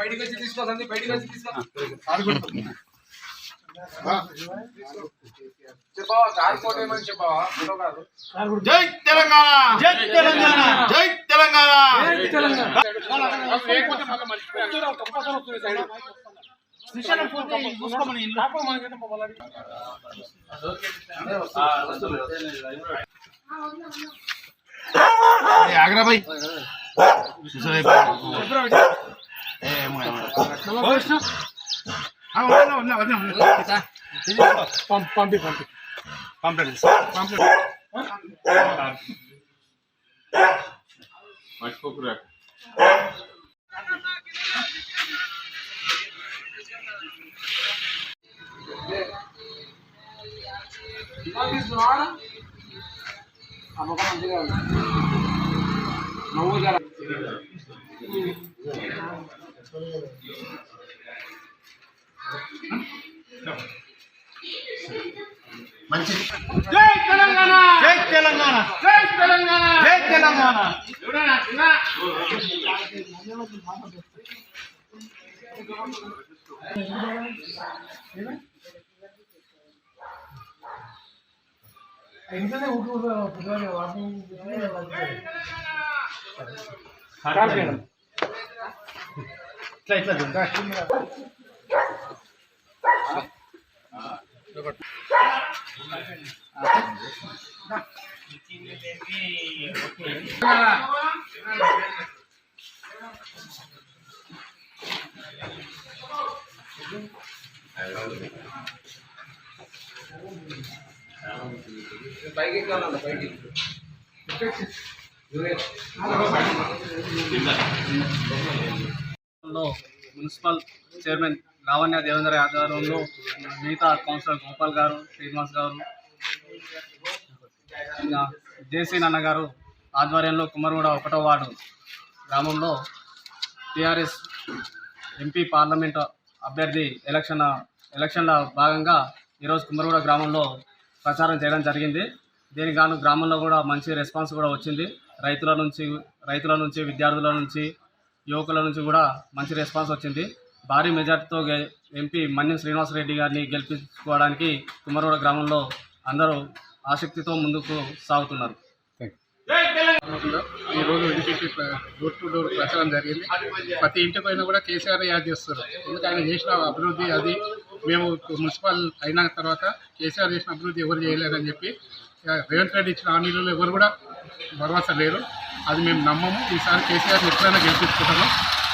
బయటికి వచ్చి తీసుకో. సందీప్ బయటికి వచ్చి తీసుకో చెప్పవా? కారు కోట ఏమని చెప్పవా? ఫోటో కాదు. జై తెలంగాణ! జై తెలంగాణ జై తెలంగాణ ఆగ్రా భాయ్ పంపి పంపి పంపండి తీసుకున్నావా ఆ ముఖం మంచిగా ఉంది నవ్వు జర మంచిది జై తెలంగాణ! జై తెలంగాణ! జై తెలంగాణ! జై తెలంగాణ! ఇట్లా ఇట్లా దుంకా. పైకి ఎక్కాలన్న పైకి లో మున్సిపల్ చైర్మన్ లావణ్య దేవేంద్ర ఆధ్వర్యంలో మిగతా కౌన్సిలర్ గోపాల్ గారు శ్రీనివాస్ గారు ఇంకా జేసీ నాన్న గారు ఆధ్వర్యంలో కుమ్మరగూడ ఒకటో వార్డు గ్రామంలో టీఆర్ఎస్ ఎంపీ పార్లమెంట్ అభ్యర్థి ఎలక్షన్ ఎలక్షన్ల భాగంగా ఈరోజు కుమ్మరగూడ గ్రామంలో ప్రచారం చేయడం జరిగింది. దీనికి గాను గ్రామంలో కూడా మంచి రెస్పాన్స్ కూడా వచ్చింది. రైతుల నుంచి రైతుల నుంచి విద్యార్థుల నుంచి యువకుల నుంచి కూడా మంచి రెస్పాన్స్ వచ్చింది. భారీ మెజార్టీతో గె- ఎంపీ మన్యం శ్రీనివాసరెడ్డి గారిని గెలిపించుకోవడానికి కుమ్మరగూడ గ్రామంలో అందరూ ఆసక్తితో ముందుకు సాగుతున్నారు. ఈ రోజు డోర్ టు డోర్ ప్రచారం జరిగింది. ప్రతి ఇంటి పైన కూడా కేసీఆర్ యాద్ చేస్తారు. ఎందుకంటే ఆయన చేసిన అభివృద్ధి అది మేము మున్సిపల్ అయిన తర్వాత కేసీఆర్ చేసిన అభివృద్ధి ఎవరు చేయలేదని చెప్పి రేవంత్ రెడ్డి ఇచ్చిన హామీలలో ఎవరు కూడా భరోసా లేరు. అది మేము నమ్మము. ఈసారి కేసీఆర్ ఎప్పుడైనా గెలిపించుకుంటాము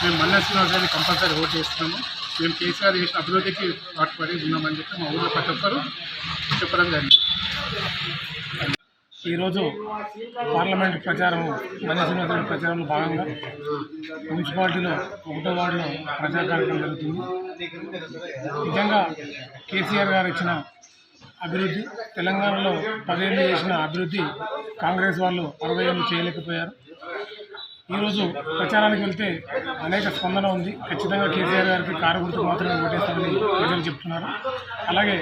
మేము మల్లె శ్రీనివాస్ గారిని కంపల్సరీ ఓటు చేస్తున్నాము. మేము కేసీఆర్ చేసిన అభివృద్ధికి పాటుపడి ఉన్నామని చెప్పి మా ఊళ్ళో ప్రతి ఒక్కరు చెప్పడం జరిగింది. ఈరోజు పార్లమెంట్ ప్రచారం మనిషి ప్రచారంలో భాగంగా మున్సిపాలిటీలో ఒకటో వార్డులో ప్రచార కార్యక్రమం జరుగుతుంది. నిజంగా కేసీఆర్ గారు ఇచ్చిన అభివృద్ధి. తెలంగాణలో పదేళ్ళు చేసిన అభివృద్ధి కాంగ్రెస్ వాళ్ళు అరవై ఏళ్ళు చేయలేకపోయారు. ఈరోజు ప్రచారానికి వెళ్తే అనేక స్పందన ఉంది. ఖచ్చితంగా కేసీఆర్ గారికి కారు గుర్తు మాత్రమే ఓటేస్తామని ప్రజలు చెప్తున్నారు. అలాగే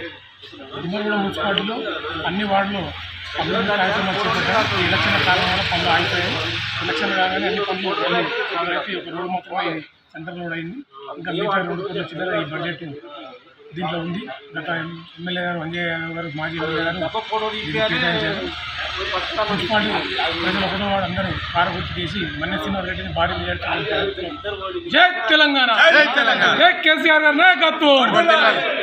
ఉమ్మడిగూడ మున్సిపాలిటీలో అన్ని వార్డులో అభివృద్ధి కార్యక్రమాలు చేపట్టారు. ఈ ఎలక్షన్ కారణం పనులు ఆగిపోయాయి. ఎలక్షన్ కాగానే అన్ని పనులు అయితే ఒక రోడ్డు మొత్తం సెంటర్ రోడ్ అయింది. ఇంకా మిగతా రోడ్డు కూడా చిల్లర ఈ బడ్జెట్ దీంట్లో ఉంది. గత ఎమ్మెల్యే గారు అంజయ్య గారు మాజీ ఎమ్మెల్యే గారు మున్సిపాలిటీ ప్రజలు ఒకటో వాడు అందరూ కారు గుర్తు చేసి మన్నె రెడ్డిని భారీ జై తెలంగాణ! జై తెలంగాణ! జై కేసీఆర్ గారి నాయకత్వం!